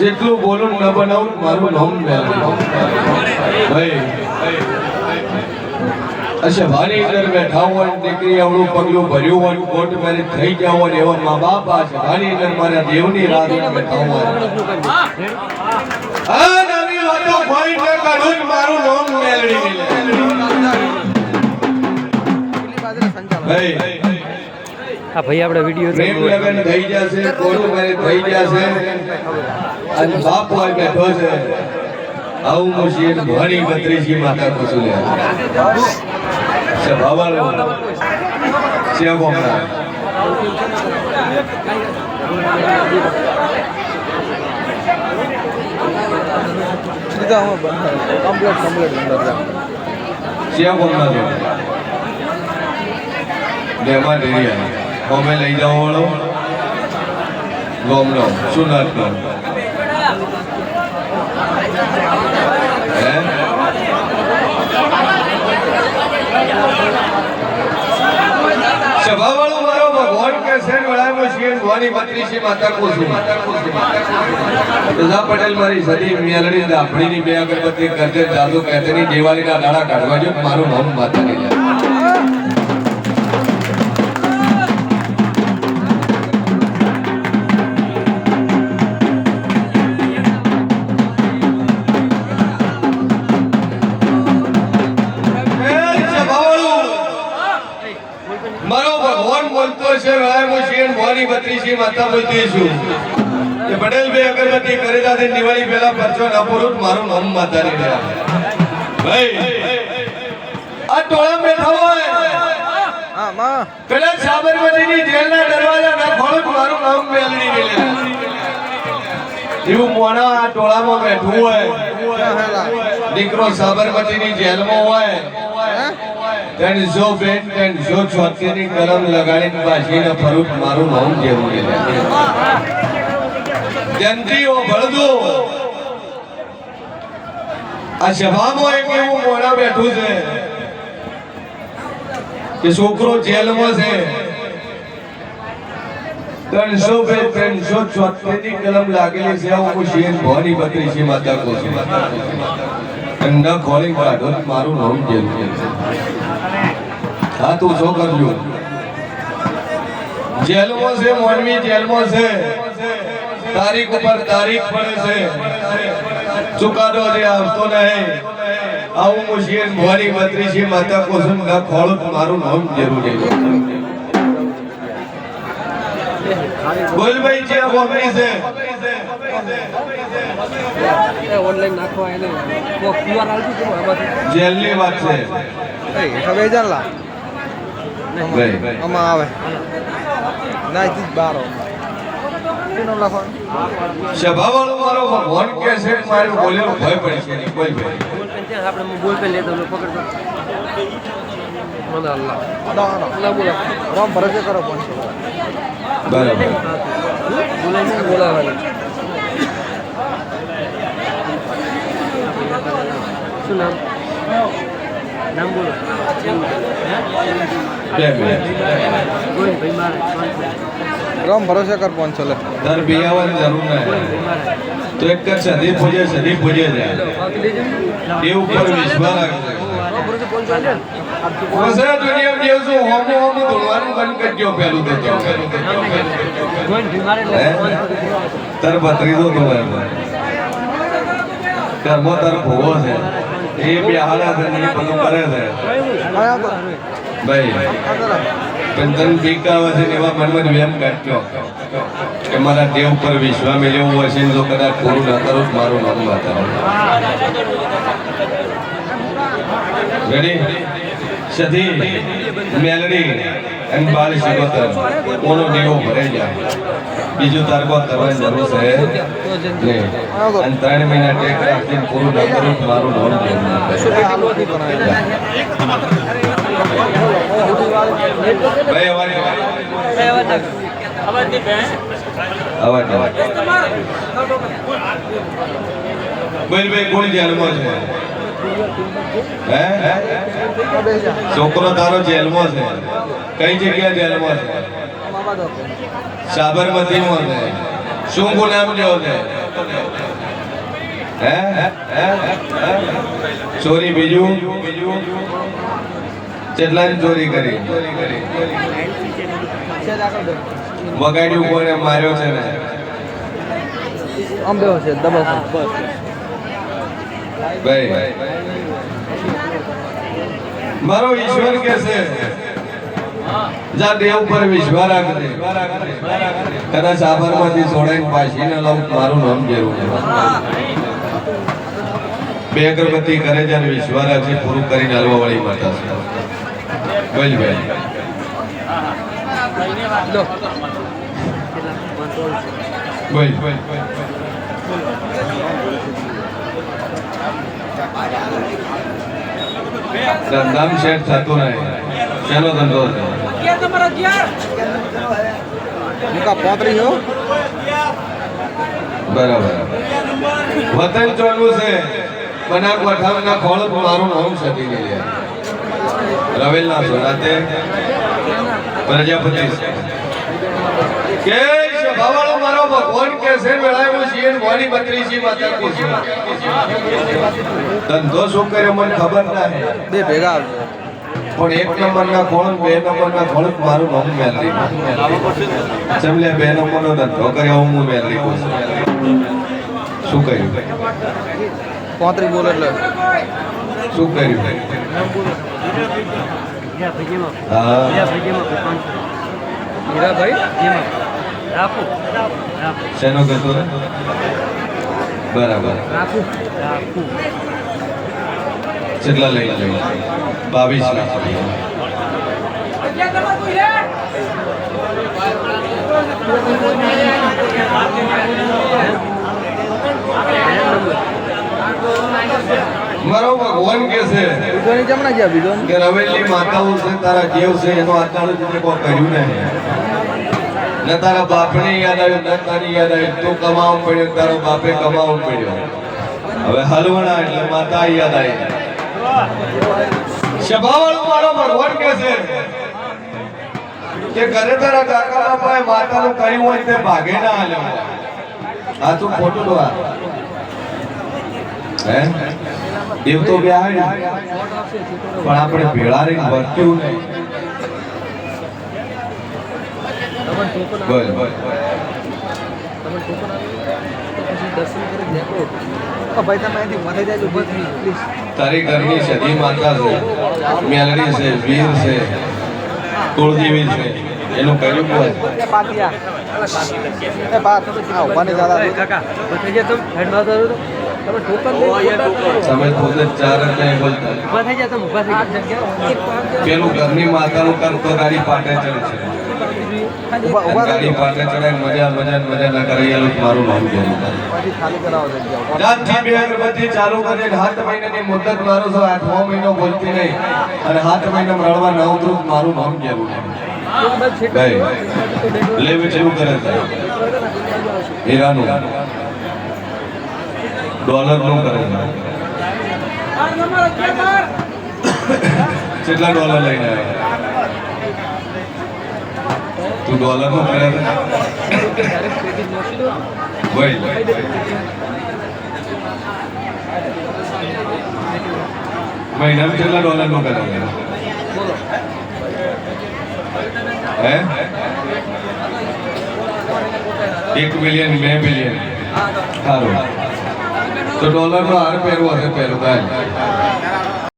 જેટલું બોલું ન બનાવું મારું નામ ભાઈ. અચ્છા ભારી અંદર બેઠા હોય દીકરી આવડું પગલું ભર્યું હોય કોર્ટ મેરેજ થઈ ગયા હોય એવા મા બાપ આ છે. ભારી અંદર મારા દેવની રાહ બેઠા હોય. નવી વાતો કોઈ ન કરું મારું નામ મેળવી લે. ભાઈ. હા ભાઈ આપણે વીડિયો પ્રેમ લગન થઈ જશે કોર્ટ મેરેજ થઈ જશે અને બાપ હોય બેઠો છે. આવું છીએ ભણી બત્રીસી માતા કુસુલે સભાવાળો છે બોમરા કમ્પ્લીટ કમ્પ્લીટ અંદર છે બોમરા છે ડેમાં લઈ જાઓ વાળો ગોમ સુનાતનો હે સભાવાળો મારો ભગવાન કે છે શિયન ભવાની બત્રીસી માતા રજા પટેલ મારી સદી મિયાલણી અને આપણીની બે અગરબત્તી કરજે, જાદુ કહેતેની દિવાળીના દાડા કાઢવા જો, મારું નામ માતા નહીં બોલતો છે શિયન બત્રીસી માતા બોલતી છું પટેલ ભાઈ અગરબત્તી કરી દાદે દિવાળી પહેલા પરચો ના પૂરું મારું નામ માતા નહીં ભાઈ આ ટોળા બેઠા હોય. હા માં. પેલા સાબરમતીની જેલના દરવાજા ના ખોલું મારું નામ મેલડી નહીં એવું મોણા આ ટોળામાં બેઠું હોય. દીકરો સાબરમતીની જેલમાં હોય. ત્રણસો બેન ત્રણસો છોતેરની કલમ લગાડીને બાજીને ફરું મારું નામ લે જંત્રીઓ ભળદો. આ સભામાં એક એવું મોડા બેઠું છે કે છોકરો જેલમાં છે. ત્રણસો બે ત્રણસો છોતેરની કલમ લાગેલી છે. હું શેર ભવાની છે માતા અને ન ખોલી કાઢો, મારું નામ જેલ છે. હા તું શું કરજો? જેલમાં છે મોનવી જેલમાં છે. તારીખ ઉપર તારીખ પડે છે. ચુકાદો જે આવતો નહીં. આવું મુશીન ભવાની બત્રીસી માતા કોસમ ના ખોળું મારું નામ જરૂરી છે. બોમરી છે ઓનલાઈન નાખવા એને. ક્યુઆર જેલની વાત છે. હવે જાણલા ભાઈ આમાં આવે. ના ઈ જ બાર સભાવાળો મારો ભગવાન કે છે કે મારે ભય પડી છે નહીં કોઈ છે આપણે બોલ પેન લેતો પકડતો. મને અલ્લાહ અલ્લાહ બોલા. રામ ભરોસે કરો પાંચસો બરાબર. બોલાય બોલાવાનું શું નામ? નામ બોલો બે મિનિટ. કોઈ ભાઈ મારે રામ ભરોસે કર પાંચસો લે તાર બિયાવાની જરૂર નહીં તો એક કર સધી પૂજે સધી પૂજે જાય એ ઉપર વિશ્વાસ રાખજો વસરા દુનિયામાં જેવું છું હોમો હોમો દોડવાનું બંધ કરજો પેલું તો જો. હે? તાર ભત્રીજો તો હોય. ઘરમાં તાર ભૂવો છે. એ બિહાડા છે ને એ બધું કરે છે. ભાઈ પણ તને બીક આવે છે એવા મનમાં વેમ કાઢજો. કે મારા દેવ પર વિશ્વાસ લેવું હશે તો કદાચ પૂરું ના કરું મારું નામ બતાવો રેડી સધી મેલડી અને બાલ શિવતર કોનો દેવો ભરે જાય? બીજું તારકો કરવાની જરૂર છે? અને ત્રણ મહિના ટેક રાખીને પૂરું ન કરું તમારું મારું નામ જેવું ના થાય. શું હાલ નથી બનાવ્યું ભાઈ અવાજ અવાજ અવાજ ભાઈ, કોણ ધ્યાનમાં છે? છોકરો તારો જેલમાં છે. કઈ જગ્યા જેલમાં છે? સાબરમતીમાં છે. શું ગુનામ જેવો છે? ચોરી બીજું? કેટલાની ચોરી કરી? વગાડ્યું કોને માર્યો છે ને? બેહો છે, દબાવ. ભાઈ. મારો ઈશ્વર કે છે, જા દેવ પર વિશ્વાસ રાખજે. કદાચ આભારમાંથી છોડાઈને પાછી ને લઉં, મારું નામ જરૂર બે અગરબત્તી કરે જ્યારે વિશ્વાસ રાખજે, પૂરું કરીને હલવા વાળી માતા છે. બોલ ભાઈ. બોલ બોલ. ધંધામ શેઠ થતું નહીં. શેનો ધંધો છે. મુકા પોતરી હો. બરાબર. વતન ચોરનું છે. બનાક ના ખોળ મારું નામ સતી ગઈ રવેલના સોનાતે પ્રજાપતિ છે. કે સભાવાળો મારો ભગવાન કે છે વેળાયો મોડી ધંધો શું કર્યો મને ખબર ના. બે ભેગા આવજો. પણ એક નંબરના કોણ બે નંબરના કોણ મારું નામ મેલરી ચમલે બે નંબરનો ધંધો કર્યો હું મેલરી છું. શું કર્યું? પોતરી બોલ એટલે. શું કર્યું? હીરાભાઈ? રાખો શેનો કહેતો? બરાબર. રાખું રાખું. કેટલા લઈ લઈ બાવીસ લાખ મારો ભગવાન કે છે બીજોની જમણા ગયા બીજો કે રવેલી માતાઓ છે તારા જેવ છે એનો આતાળું તને કોઈ કર્યું નહીં ન તારા બાપને યાદ આવ્યું, ન તારી યાદ આવ્યું. તું કમાવું પડ્યું, તારો બાપે કમાવું પડ્યું. હવે હલવણા એટલે માતા યાદ આવી. સભાવાળો મારો ભગવાન કે છે કે ઘરે તારા કાકા બાપાએ માતાનું કર્યું હોય તે ભાગે ના હાલ્યો આ તું ખોટું આ. હે? દેવ તો બેહાડ્યું પણ આપણે ભેળા રહીને વર્ત્યું નહીં. તમને ટોકન બોલ આવે બોલ તમને ટોકન પછી દર્શન કરી નીકળો ભાઈ તમે અહીંથી મથે જાય ઊભા થઈ પ્લીઝ તારી ઘરની સતી માતા છે મેલડી છે વીર છે કુળદેવી છે એનું કર્યું કોઈ એ એ બાત આ ઉભાને દાદા કાકા બધી ગયા તમે? હેડમાં તો. તમે ટોકન તમે ખુદ ચાર જ નહીં બોલતા ઊભા થઈ ગયા તમે ઊભા થઈ ગયા જગ્યા એક પાંચ પેલું ઘરની માતાનું કામ તો ગાડી પાટે ચડે છે. ગાડી પાટે ચડે મજા મજા મજા ના કરે. એ લોકો મારું નામ રાતથી બે અગરબત્તી ચાલુ કરીને સાત મહિનાની મુદ્દત મારું છું. આઠમો મહિનો બોલતી નહીં અને સાત મહિના રડવા ન ધ્રુવ મારું નામ જરૂર ભાઈ લેવે એવું કરે છે. ડોલર ડોલરનું કરે કેટલા ડોલર લઈને આવ્યા? તું ડોલરનું કરે છે ભાઈ મહિનામાં કેટલા ડોલરનું કરે છે હે એક મિલિયન બે મિલિયન સારું તો ડોલરનો હાર પહેરવો હશે પહેલું કાંઈ